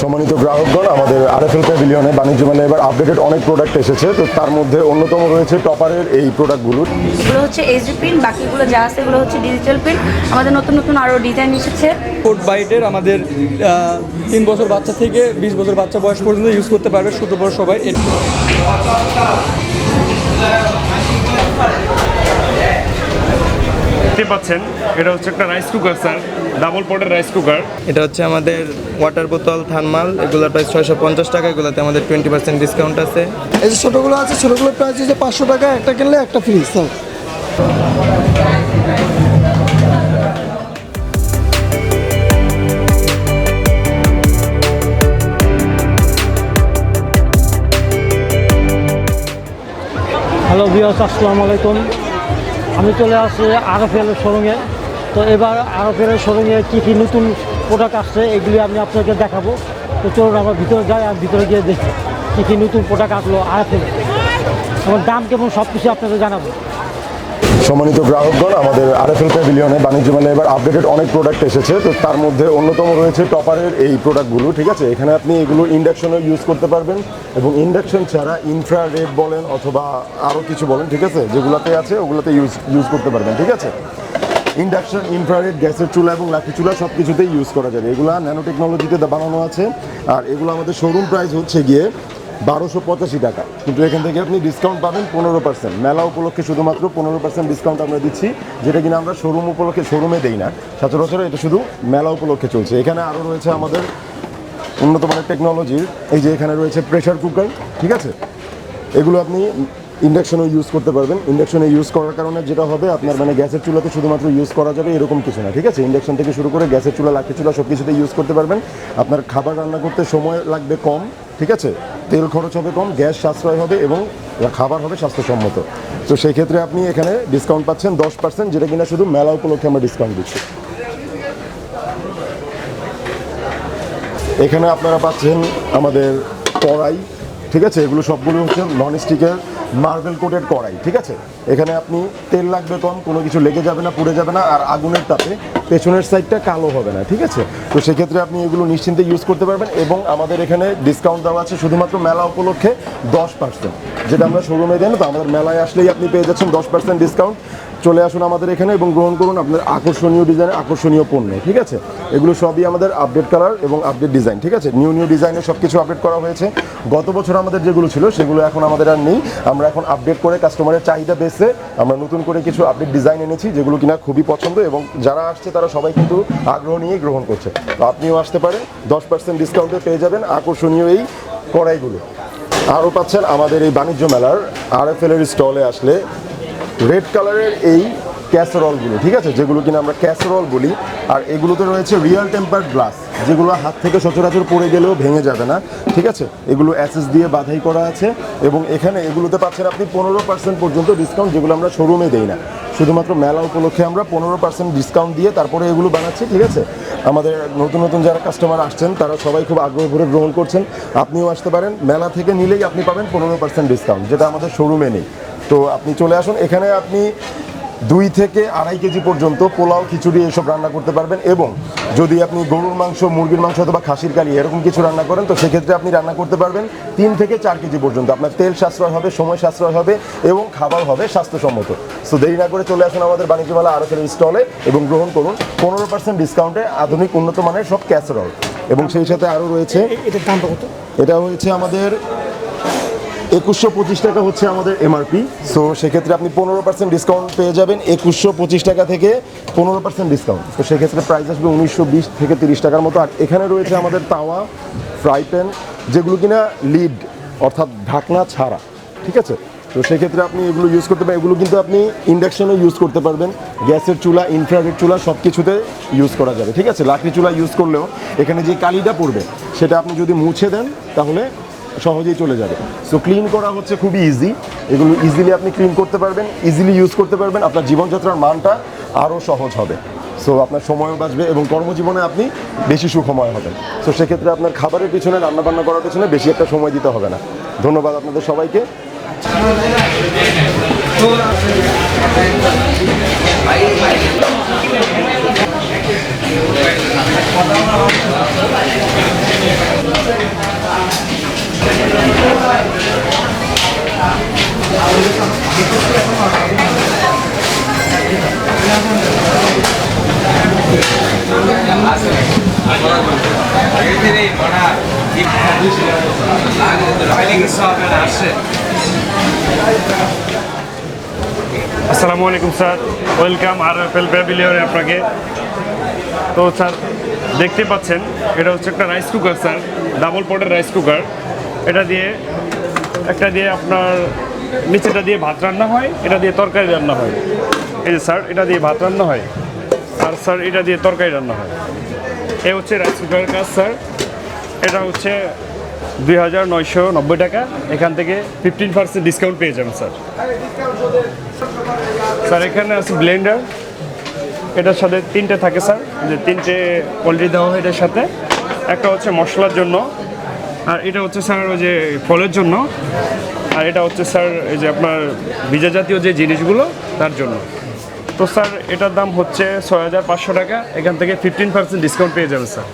সম্মানিত গ্রাহকগণ আমাদের আরএফএল প্যাভিলিয়নে বাণিজ্য মেলা এবার আপডেটেড অনেক প্রোডাক্ট এসেছে। তো তার মধ্যে অন্যতম রয়েছে টপারের এই প্রোডাক্টগুলো এগুলো হচ্ছে এইচডি প্রিন্ট বাকিগুলো যা আছে এগুলো হচ্ছে ডিজিটাল প্রিন্ট আমাদের নতুন নতুন আরও ডিজাইন এসেছে। কোট বাইটের আমাদের তিন বছর বাচ্চা থেকে বিশ বছর বাচ্চা বয়স পর্যন্ত ইউজ করতে পারবে ছোট বড় সবাই। দেখতে পাচ্ছেন এটা হচ্ছে একটা রাইস কুকার স্যার ডাবল পটের রাইস কুকার। এটা হচ্ছে আমাদের ওয়াটার বোতল থার্মাল এগুলোর প্রাইস ছয়শো পঞ্চাশ টাকা এগুলোতে আমাদের টোয়েন্টি পার্সেন্ট ডিসকাউন্ট আছে। এই যে ছোটোগুলো আছে ছোটোগুলোর প্রাইস হচ্ছে পাঁচশো টাকা একটা কিনলে একটা ফ্রি স্যার। হ্যালো বিয়াস আসসালামু আলাইকুম। আমি চলে আসছি আরএফএল শোরুমে তো এবার আরএফএল শোরুমে কী কী নতুন প্রোডাক্ট আসছে, এগুলি আমি আপনাকে দেখাবো। তো চলুন আমরা ভিতরে যাই আর ভিতরে গিয়ে দেখি কী কী নতুন প্রোডাক্ট আসলো আর আরএফএল এবং দাম কেমন সব কিছু আপনাকে জানাব। সম্মানিত গ্রাহকগণ, আমাদের আরএফএল প্যাভিলিয়নে বাণিজ্য মেলা এবার আপডেটেড অনেক প্রোডাক্ট এসেছে। তো তার মধ্যে অন্যতম রয়েছে টপারের এই প্রোডাক্টগুলো ঠিক আছে? এখানে আপনি এগুলো ইন্ডাকশনে ইউজ করতে পারবেন এবং ইন্ডাকশন ছাড়া ইনফ্রারেড বলেন অথবা আরও কিছু বলেন, ঠিক আছে? যেগুলোতে আছে, ওগুলোতে ইউজ ইউজ করতে পারবেন, ঠিক আছে? ইন্ডাকশন ইনফ্রারেড গ্যাসের চুলা এবং লাঠি চুলা সব কিছুতেই ইউজ করা যাবে এগুলো ন্যানো টেকনোলজিতে বানানো আছে। আর এগুলো আমাদের শোরুম প্রাইস হচ্ছে গিয়ে বারোশো পঁচাশি টাকা। কিন্তু এখান থেকে আপনি ডিসকাউন্ট পাবেন পনেরো পার্সেন্ট মেলা উপলক্ষে শুধুমাত্র পনেরো পার্সেন্ট ডিসকাউন্ট আমরা দিচ্ছি, যেটা কিনা আমরা শোরুম উপলক্ষে শোরুমে দেই না। সচরাচর এটা শুধু মেলা উপলক্ষে চলছে। এখানে আরও রয়েছে আমাদের উন্নত মানের টেকনোলজির এই যে এখানে রয়েছে প্রেশার কুকার ঠিক আছে? এগুলো আপনি ইন্ডাকশনও ইউজ করতে পারবেন। ইন্ডাকশনে ইউজ করার কারণে যেটা হবে, আপনার মানে গ্যাসের চুলাতে শুধুমাত্র ইউজ করা যাবে এরকম কিছু না, ঠিক আছে? ইন্ডাকশন থেকে শুরু করে গ্যাসের চুলা লাঠি চুলা সব কিছুতে ইউজ করতে পারবেন। আপনার খাবার রান্না করতে সময় লাগবে কম, ঠিক আছে? তেল খরচ হবে কম, গ্যাস সাশ্রয় হবে এবং খাবার হবে স্বাস্থ্যসম্মত। তো সেই ক্ষেত্রে আপনি এখানে ডিসকাউন্ট পাচ্ছেন দশ পার্সেন্ট যেটা কিনা শুধু মেলা উপলক্ষে আমরা ডিসকাউন্ট দিচ্ছি। এখানে আপনারা পাচ্ছেন আমাদের কড়াই ঠিক আছে? এগুলো সবগুলো হচ্ছে নন স্টিকের মার্বেল কোটেড কড়াই, ঠিক আছে? এখানে আপনি তেল লাগবে কম, কোনো কিছু লেগে যাবে না, পুড়ে যাবে না, আর আগুনের তাপে পেছনের সাইডটা কালো হবে না, ঠিক আছে? তো সেক্ষেত্রে আপনি এগুলো নিশ্চিন্তে ইউজ করতে পারবেন এবং আমাদের এখানে ডিসকাউন্ট দেওয়া আছে শুধুমাত্র মেলা উপলক্ষে দশ পার্সেন্ট যেটা আমরা শোরুমে দেন, তো আমাদের মেলায় আসলেই আপনি পেয়ে যাচ্ছেন দশ পার্সেন্ট ডিসকাউন্ট চলে আসুন আমাদের এখানে এবং গ্রহণ করুন আপনার আকর্ষণীয় ডিজাইনের আকর্ষণীয় পণ্য, ঠিক আছে? এগুলো সবই আমাদের আপডেট কালার এবং আপডেট ডিজাইন ঠিক আছে? নিউ নিউ ডিজাইনের সব কিছু আপডেট করা হয়েছে। গত বছর আমাদের যেগুলো ছিল, সেগুলো এখন আমাদের আর নেই। আমরা এখন আপডেট করে কাস্টমারের চাহিদা বেসে আমরা নতুন করে কিছু আপডেট ডিজাইন এনেছি, যেগুলো কিনা খুবই পছন্দ এবং যারা আসছে, তারা সবাই কিন্তু আগ্রহ নিয়েই গ্রহণ করছে। তো আপনিও আসতে পারেন, দশ পার্সেন্ট ডিসকাউন্টে পেয়ে যাবেন আকর্ষণীয় এই কড়াইগুলো। আরও পাচ্ছেন আমাদের এই বাণিজ্য মেলার আর এফ এর স্টলে আসলে রেড কালারের এই ক্যাসেরলগুলো ঠিক আছে? যেগুলো কিনা আমরা ক্যাসেরল বলি, আর এগুলোতে রয়েছে রিয়েল টেম্পার গ্লাস যেগুলো হাত থেকে সচরাচর পড়ে গেলেও ভেঙে যাবে না, ঠিক আছে? এগুলো অ্যাসেস দিয়ে বাধাই করা আছে, এবং এখানে এগুলোতে পাচ্ছেন আপনি পনেরো পার্সেন্ট পর্যন্ত ডিসকাউন্ট যেগুলো আমরা শোরুমে দেই না। শুধুমাত্র মেলা উপলক্ষে আমরা পনেরো পার্সেন্ট ডিসকাউন্ট দিয়ে তারপরে এগুলো বানাচ্ছি, ঠিক আছে? আমাদের নতুন নতুন যারা কাস্টমার আসছেন, তারা সবাই খুব আগ্রহ ভরে গ্রহণ করছেন। আপনিও আসতে পারেন। মেলা থেকে নিলেই আপনি পাবেন পনেরো পার্সেন্ট ডিসকাউন্ট যেটা আমাদের শোরুমে নেই। তো আপনি চলে আসুন। এখানে আপনি দুই থেকে আড়াই কেজি পর্যন্ত পোলাও খিচুড়ি এসব রান্না করতে পারবেন এবং যদি আপনি গরুর মাংস মুরগির মাংস অথবা খাসির কালি এরকম কিছু রান্না করেন তো সেক্ষেত্রে আপনি রান্না করতে পারবেন তিন থেকে চার কেজি পর্যন্ত। আপনার তেল সাশ্রয় হবে সময় সাশ্রয় হবে এবং খাবার হবে স্বাস্থ্যসম্মত। সো দেরি না করে চলে আসুন আমাদের বাণিজ্য মেলা আরও স্টলে এবং গ্রহণ করুন। পনেরো পার্সেন্ট ডিসকাউন্টে আধুনিক উন্নত মানের সব ক্যাসেরল এবং সেই সাথে আরও রয়েছে এটার দামটা কত? এটা হয়েছে আমাদের একুশশো পঁচিশ টাকা হচ্ছে আমাদের এমআরপি সো সেক্ষেত্রে আপনি পনেরো পার্সেন্ট ডিসকাউন্ট পেয়ে যাবেন। একুশশো পঁচিশ টাকা থেকে পনেরো পার্সেন্ট ডিসকাউন্ট তো সেক্ষেত্রে প্রাইস আসবে উনিশশো বিশ থেকে তিরিশ টাকার মতো। আর এখানে রয়েছে আমাদের তাওয়া ফ্রাই প্যান যেগুলো কিনা লিড অর্থাৎ ঢাকনা ছাড়া। ঠিক আছে? তো সেক্ষেত্রে আপনি এগুলো ইউজ করতে পারেন। এগুলো কিন্তু আপনি ইন্ডাকশনও ইউজ করতে পারবেন। গ্যাসের চুলা ইনফ্রারেড চুলা সব কিছুতে ইউজ করা যাবে। ঠিক আছে? লাকড়ি চুলা ইউজ করলেও এখানে যে কালিটা পড়বে, সেটা আপনি যদি মুছে দেন, তাহলে সহজেই চলে যাবে। সো ক্লিন করা হচ্ছে খুবই ইজি এগুলো ইজিলি আপনি ক্লিন করতে পারবেন ইজিলি ইউজ করতে পারবেন। আপনার জীবনযাত্রার মানটা আরও সহজ হবে। সো আপনার সময়ও বাঁচবে এবং কর্মজীবনে আপনি বেশি সুখময় হবেন। সো সেক্ষেত্রে আপনার খাবারের পিছনে, রান্নাবান্না করার পিছনে বেশি একটা সময় দিতে হবে না। ধন্যবাদ আপনাদের সবাইকে। Assalamualaikum sir, welcome RFL Pavilion यहाँ पर के तो सर देखते हैं ये रहा उस चक्कर सर डबल पॉटर राइस कुकर এটা দিয়ে, একটা দিয়ে আপনার নিচেটা দিয়ে ভাত রান্না হয়, এটা দিয়ে তরকারি রান্না হয়। এই যে স্যার, এটা দিয়ে ভাত রান্না হয়, আর স্যার, এটা দিয়ে তরকারি রান্না হয়। এ হচ্ছে রাইস কুকারের কাজ, স্যার। এটা হচ্ছে দুই হাজার নয়শো নব্বই টাকা। এখান থেকে ফিফটিন পার্সেন্ট ডিসকাউন্ট পেয়ে যাবেন, স্যার। স্যার, এখানে আছে ব্লেন্ডার এটার সাথে তিনটে থাকে, স্যার। যে তিনটে কোয়ালিটি দেওয়া হয় এটার সাথে। একটা হচ্ছে মশলার জন্য। আর এটা হচ্ছে স্যার ওই যে ফলের জন্য, আর এটা হচ্ছে স্যার এই যে আপনার ভিজা জাতীয় যে জিনিসগুলো, তার জন্য। তো স্যার, এটার দাম হচ্ছে ছয় হাজার পাঁচশো টাকা, এখান থেকে ফিফটিন পার্সেন্ট ডিসকাউন্ট পেয়ে যাবে স্যার।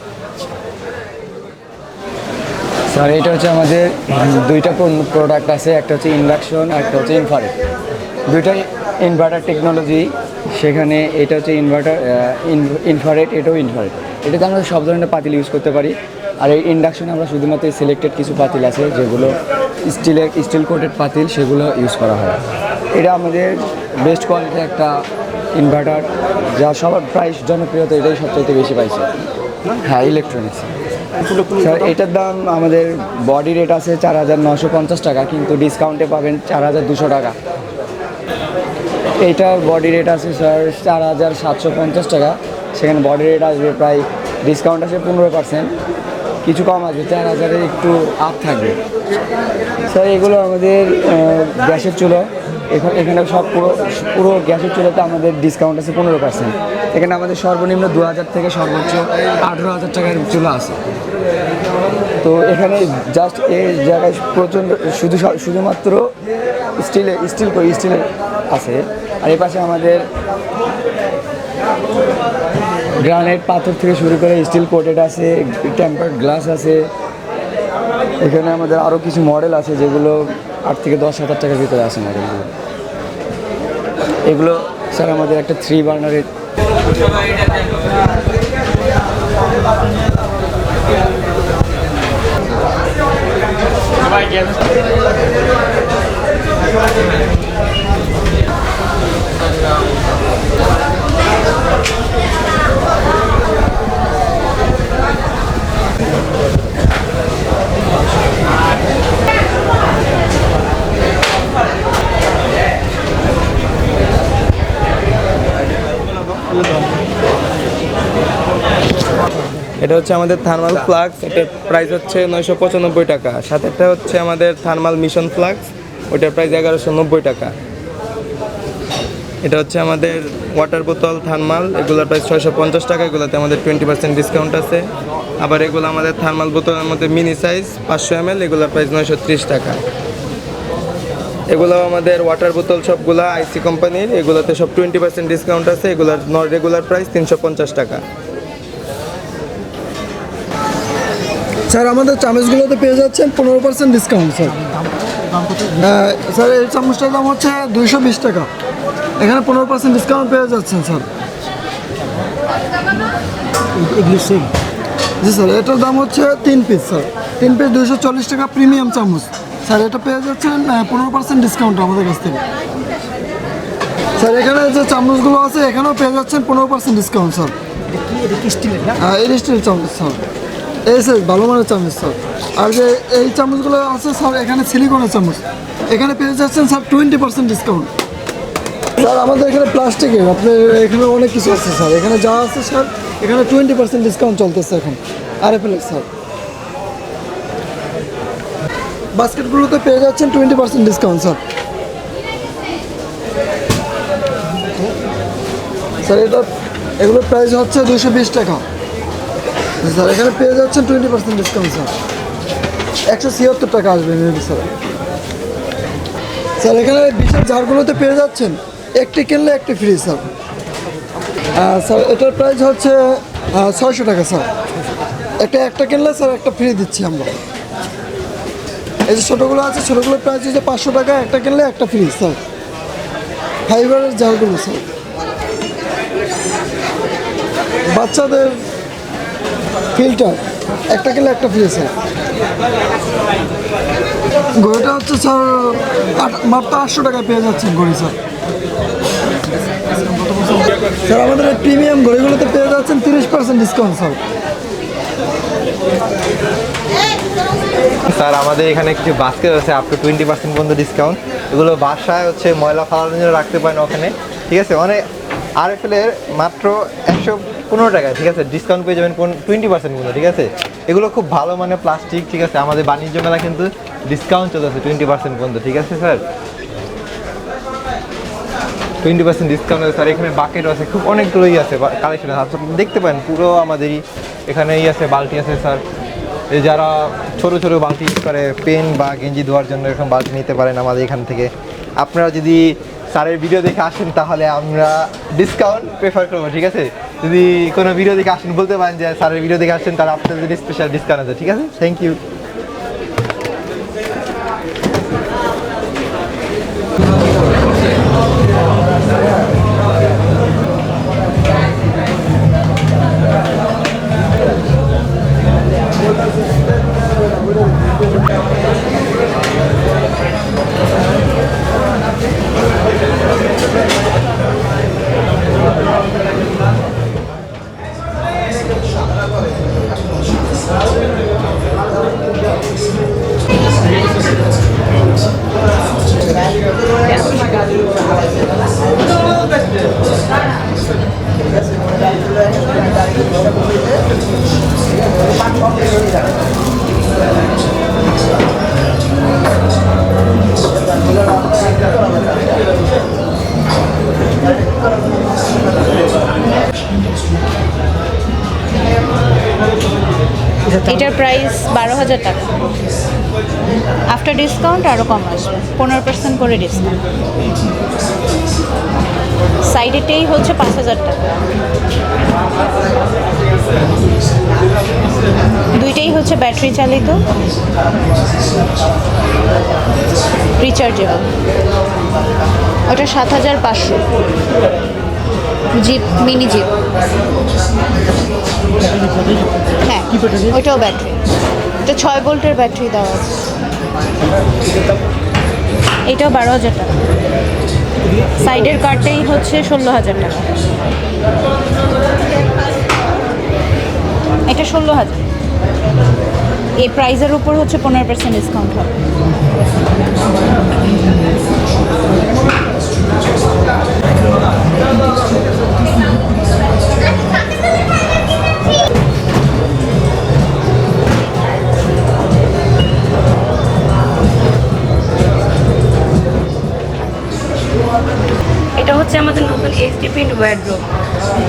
স্যার, এটা হচ্ছে আমাদের দুইটা প্রোডাক্ট আছে, একটা হচ্ছে ইন্ডাকশন আর একটা হচ্ছে ইনফারেট দুইটাই ইনভার্টার টেকনোলজি সেখানে এটা হচ্ছে ইনভার্টার ইনফারেট এটাও ইনফারেট এটাতে আমরা সব ধরনের পাতিল ইউজ করতে পারি। আর এই ইন্ডাকশনে আমরা শুধুমাত্র সিলেক্টেড কিছু পাতিল আছে, যেগুলো স্টিলের স্টিল কোটেড পাতিল, সেগুলো ইউজ করা হয়। এটা আমাদের বেস্ট কোয়ালিটির একটা ইনভার্টার যা সবার প্রাইস জনপ্রিয়তা এটাই সবচাইতে বেশি পাইছে। হ্যাঁ ইলেকট্রনিক্স স্যার এটার দাম আমাদের বডি রেট আছে চার হাজার নশো পঞ্চাশ টাকা, কিন্তু ডিসকাউন্টে পাবেন চার হাজার দুশো টাকা। এইটার বডি রেট আছে স্যার চার হাজার সাতশো পঞ্চাশ টাকা। সেখানে বডি রেট আসবে প্রায় ডিসকাউন্ট আছে পনেরো পার্সেন্ট কিছু কম আসবে চার হাজারে একটু আপ থাকবে। স্যার এগুলো আমাদের গ্যাসের চুলো। এখানে এখানে সব পুরো পুরো গ্যাসের চুলোতে আমাদের ডিসকাউন্ট আছে পনেরো পার্সেন্ট এখানে আমাদের সর্বনিম্ন দু হাজার থেকে সর্বোচ্চ আঠেরো হাজার টাকার চুলো আছে। তো এখানে জাস্ট এই জায়গায় প্রচণ্ড শুধু শুধুমাত্র স্টিলে স্টিল স্টিলের আছে। আর এই পাশে আমাদের গ্রানাইট পাথর থেকে শুরু করে স্টিল কোটেড আছে, টেম্পার্ড গ্লাস আছে। এখানে আমাদের আরও কিছু মডেল আছে যেগুলো আট থেকে দশ হাজার টাকার ভিতরে আছে মডেলগুলো এগুলো, স্যার, আমাদের একটা থ্রি বার্নারের এটা হচ্ছে আমাদের থার্মাল ফ্লাক্স, এটার প্রাইস হচ্ছে নয়শো পঁচানব্বই টাকা। সাথে একটা হচ্ছে আমাদের থার্মাল মিশন ফ্লাক্স, ওটার প্রাইস এগারোশো নব্বই টাকা। এটা হচ্ছে আমাদের ওয়াটার বোতল থার্মাল, এগুলোর প্রাইস ছয়শো পঞ্চাশ টাকা, এগুলোতে আমাদের টোয়েন্টি পার্সেন্ট ডিসকাউন্ট আছে। আবার এগুলো আমাদের থার্মাল বোতলের মধ্যে মিনি সাইজ পাঁচশো এম এল এগুলোর প্রাইস নয়শো ত্রিশ টাকা। এগুলো আমাদের ওয়াটার বোতল সবগুলো আইসি কোম্পানির এগুলোতে সব টোয়েন্টি পার্সেন্ট ডিসকাউন্ট আছে, এগুলোর রেগুলার প্রাইস তিনশো পঞ্চাশ টাকা। স্যার আমাদের চামচগুলোতে পেয়ে যাচ্ছেন পনেরো পার্সেন্ট ডিসকাউন্ট স্যার। স্যার এই চামচটার দাম হচ্ছে দুইশো বিশ টাকা। এখানে পনেরো পার্সেন্ট ডিসকাউন্ট পেয়ে যাচ্ছেন স্যার। এগুলি সেম জি স্যার এটার দাম হচ্ছে তিন পিস স্যার। তিন পিস দুইশো চল্লিশ টাকা প্রিমিয়াম চামচ। স্যার এটা পেয়ে যাচ্ছেন পনেরো পার্সেন্ট ডিসকাউন্ট আমাদের কাছ থেকে। স্যার এখানে যে চামচগুলো আছে এখানেও পেয়ে যাচ্ছেন পনেরো পার্সেন্ট ডিসকাউন্ট স্যার। এটা স্টিলের না? হ্যাঁ স্টিল চামচ স্যার। এই স্যার ভালো মানের চামচ, স্যার। আর যে এই চামচগুলো আছে, স্যার, এখানে সিলিকনের চামচ। এখানে পেয়ে যাচ্ছেন, sir twenty percent discount sir, আমাদের এখানে প্লাস্টিকের আপনার এখানে অনেক কিছু আছে, স্যার। এখানে যা আছে, স্যার, এখানে টোয়েন্টি পার্সেন্ট ডিসকাউন্ট চলতেছে এখন। আর এফ স্যার। বাস্কেটগুলোতে পেয়ে যাচ্ছেন twenty percent discount sir. Sir, এটা এগুলোর প্রাইস হচ্ছে দুশো বিশ টাকা। স্যার, এখানে পেয়ে যাচ্ছেন টোয়েন্টি পার্সেন্ট ডিসকাউন্ট স্যার। একশো ছিয়াত্তর টাকা আসবে মেবি স্যার। স্যার, এখানে বিশেষ ঝাড়গুলোতে পেয়ে যাচ্ছেন, একটি কিনলে একটি ফ্রি স্যার। স্যার, এটার প্রাইস হচ্ছে ছয়শো টাকা, স্যার। একটা একটা কিনলে, স্যার, একটা ফ্রি দিচ্ছি আমরা। এই যে ছোটোগুলো আছে, ছোটোগুলোর প্রাইস হচ্ছে পাঁচশো টাকা, একটা কিনলে একটা ফ্রি স্যার। ফাইবারের জালগুলো স্যার। বাচ্চাদের ফিল্টার, একটা কিলো একটা ফ্রি স্যার ঘড়িটা হচ্ছে স্যার মাত্র আটশো টাকায় পেয়ে যাচ্ছেন ঘড়ি, স্যার। স্যার, আমাদের প্রিমিয়াম ঘড়িগুলোতে পেয়ে যাচ্ছেন তিরিশ পার্সেন্ট ডিসকাউন্ট স্যার। স্যার, আমাদের এখানে কিছু বাস্কেট আছে আপ টু টোয়েন্টি পার্সেন্ট পর্যন্ত ডিসকাউন্ট এগুলো বাসায় হচ্ছে ময়লা ফালানোর জন্য রাখতে পারেন ওখানে। ঠিক আছে? অনেক আর এফ মাত্র একশো পনেরো টাকায় ঠিক আছে? ডিসকাউন্ট পেয়ে যাবেন টোয়েন্টি পার্সেন্ট পর্যন্ত ঠিক আছে? এগুলো খুব ভালো মানে প্লাস্টিক ঠিক আছে? আমাদের বাণিজ্য মেলা কিন্তু ডিসকাউন্ট চলতেছে টোয়েন্টি পার্সেন্ট পর্যন্ত, ঠিক আছে, স্যার? টোয়েন্টি পার্সেন্ট ডিসকাউন্ট আছে, স্যার। এখানে বাকেট আছে, খুব অনেকগুলোই আছে কালেকশন আছে। দেখতে পারেন, পুরো আমাদেরই এখানেই আছে, বালতি আছে, স্যার। যারা ছোট ছোট বালতি ইউজ করে, পেন বা গেঞ্জি ধোয়ার জন্য এরকম বালতি নিতে পারেন আমাদের এখান থেকে। আপনারা যদি স্যারের ভিডিও দেখে আসেন, তাহলে আমরা ডিসকাউন্ট প্রেফার করব, ঠিক আছে? যদি কোনো ভিডিও দেখে আসেন, বলতে পারেন যে স্যারের ভিডিও দেখে আসেন, তাহলে আপনাদের স্পেশাল ডিসকাউন্ট আছে, ঠিক আছে? থ্যাংক ইউ এটার প্রাইস বারো হাজার টাকা। আফটার ডিসকাউন্ট আরও কম আসবে, পনেরো পার্সেন্ট করে ডিসকাউন্ট সাইডেতেই হচ্ছে পাঁচ হাজার টাকা। দুইটাই হচ্ছে ব্যাটারি চালিত। রিচার্জেবল ওটা সাত হাজার পাঁচশো। Jeep, mini jeep. হ্যাঁ ওইটাও ব্যাটারি এটা ছয় ভোল্টের ব্যাটারি দেওয়া আছে। এটাও বারো হাজার টাকা। সাইডের কার্ডটাই হচ্ছে ষোলো হাজার টাকা। এটা ষোলো হাজার। এই প্রাইজের উপর হচ্ছে পনেরো পার্সেন্ট ডিসকাউন্ট হবে। এইচডি প্রিন্ট ওয়ার্ড্রোব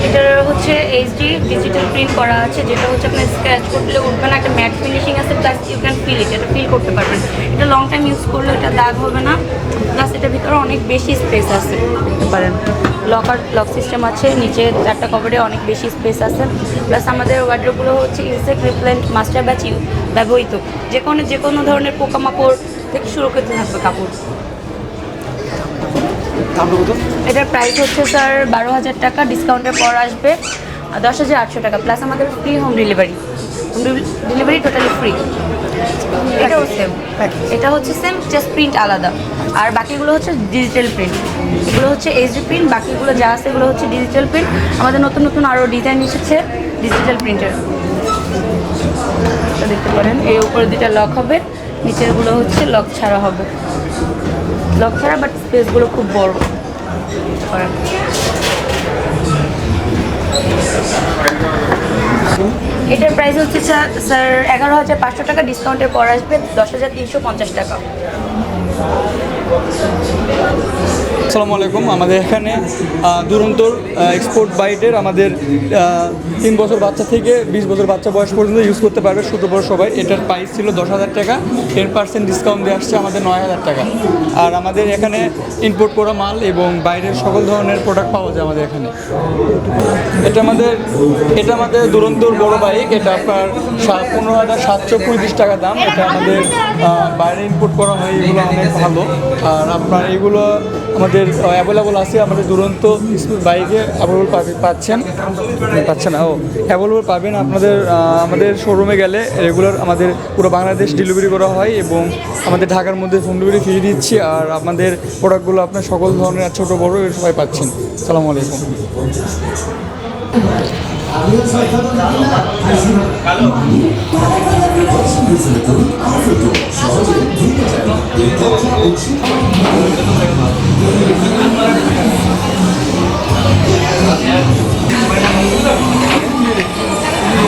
এটার হচ্ছে এইচডি ডিজিটাল প্রিন্ট করা আছে, যেটা হচ্ছে আপনার স্ক্র্যাচ করলে উঠবে না, একটা ম্যাট ফিনিশিং আছে plus you can feel it এটা ফিল করতে পারবেন। এটা লং টাইম ইউজ করলে এটা দাগ হবে না প্লাস এটার ভিতরে অনেক বেশি স্পেস আছে। পারেন লকার লক সিস্টেম আছে, নিচে চারটা কভারে অনেক বেশি স্পেস আছে। প্লাস আমাদের ওয়ার্ড্রোবগুলো হচ্ছে ইনসেক্ট রিপ্লেন্ট মাস্টার ব্যাচ ব্যবহৃত। যে কোনো যে কোনো ধরনের পোকামাকড় থেকে সুরক্ষিত থাকবে কাপড়। এটার প্রাইস হচ্ছে স্যার বারো হাজার টাকা ডিসকাউন্টের পর আসবে দশ হাজার আটশো টাকা প্লাস আমাদের free home delivery home delivery totally free এটাও সেম এটা হচ্ছে সেম জাস্ট প্রিন্ট আলাদা। আর বাকিগুলো হচ্ছে ডিজিটাল প্রিন্ট এগুলো হচ্ছে এইচডি প্রিন্ট বাকিগুলো যা আছে এগুলো হচ্ছে ডিজিটাল প্রিন্ট আমাদের নতুন নতুন আরও ডিজাইন এসেছে ডিজিটাল প্রিন্টের দেখতে পারেন এই উপরে দুটা লক হবে নিচেরগুলো হচ্ছে লক ছাড়া হবে। লক ছাড়া বাট স্পেসগুলো খুব বড়। এটার প্রাইস হচ্ছে স্যার এগারো হাজার পাঁচশো টাকা ডিসকাউন্টের পর আসবে দশ হাজার তিনশো পঞ্চাশ টাকা। আসসালামু আলাইকুম, আমাদের এখানে দুরন্তর এক্সপোর্ট বাইটের আমাদের তিন বছর বাচ্চা থেকে বিশ বছর বাচ্চা বয়স পর্যন্ত ইউজ করতে পারবে ছোটো বড় সবাই। এটার প্রাইস ছিল দশ হাজার টাকা। টেন পার্সেন্ট ডিসকাউন্ট দিয়ে আসছে আমাদের নয় হাজার টাকা। আর আমাদের এখানে ইম্পোর্ট করা মাল এবং বাইরের সকল ধরনের প্রোডাক্ট পাওয়া যায় আমাদের এখানে। এটা আমাদের এটা আমাদের দুরন্তর বড় বাইক এটা আপনার পনেরো হাজার সাতশো পঁয়ত্রিশ টাকা দাম। এটা আমাদের বাইরে ইম্পোর্ট করা হয়, এগুলো অনেক ভালো। আর আপনার এগুলো আমাদের অ্যাভেলেবল আছে। আমাদের দুরন্ত বাইকে অ্যাভেলেবল পাচ্ছেন। পাচ্ছেন, ও অ্যাভেলেবল পাবেন। আপনাদের আমাদের শোরুমে গেলে রেগুলার আমাদের পুরো বাংলাদেশ ডেলিভারি করা হয় এবং আমাদের ঢাকার মধ্যে হোম ডেলিভারি ফ্রি দিচ্ছি আর আমাদের প্রোডাক্টগুলো আপনার সকল ধরনের ছোট, বড় সবাই পাচ্ছেন। সালামু আলাইকুম। আর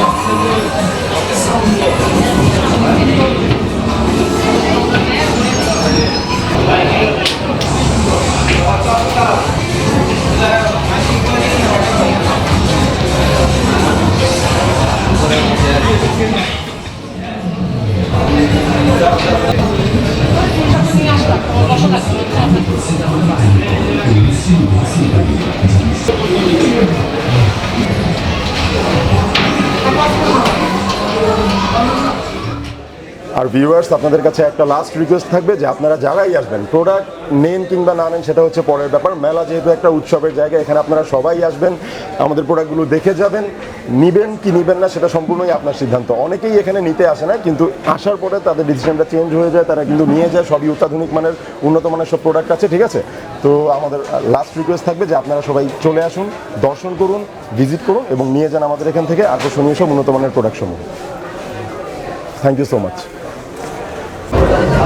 ভিউয়ার্স আপনাদের কাছে একটা লাস্ট রিকোয়েস্ট থাকবে যে আপনারা যারাই আসবেন প্রোডাক্ট নেন কিংবা না নেন সেটা হচ্ছে পরের ব্যাপার। মেলা যেহেতু একটা উৎসবের জায়গা, এখানে আপনারা সবাই আসবেন, আমাদের প্রোডাক্টগুলো দেখে যাবেন। নিবেন কি নিবেন না সেটা সম্পূর্ণই আপনার সিদ্ধান্ত। অনেকেই এখানে নিতে আসে না, কিন্তু আসার পরে তাদের ডিসিশনটা চেঞ্জ হয়ে যায়, তারা কিন্তু নিয়ে যায়, সবই অত্যাধুনিক মানের, উন্নত মানের সব প্রোডাক্ট আছে, ঠিক আছে? তো আমাদের লাস্ট রিকোয়েস্ট থাকবে যে আপনারা সবাই চলে আসুন, দর্শন করুন ভিজিট করুন এবং নিয়ে যান আমাদের এখান থেকে আকর্ষণীয় সব উন্নত মানের প্রোডাক্ট সমূহ। Thank you so much 감사합니다.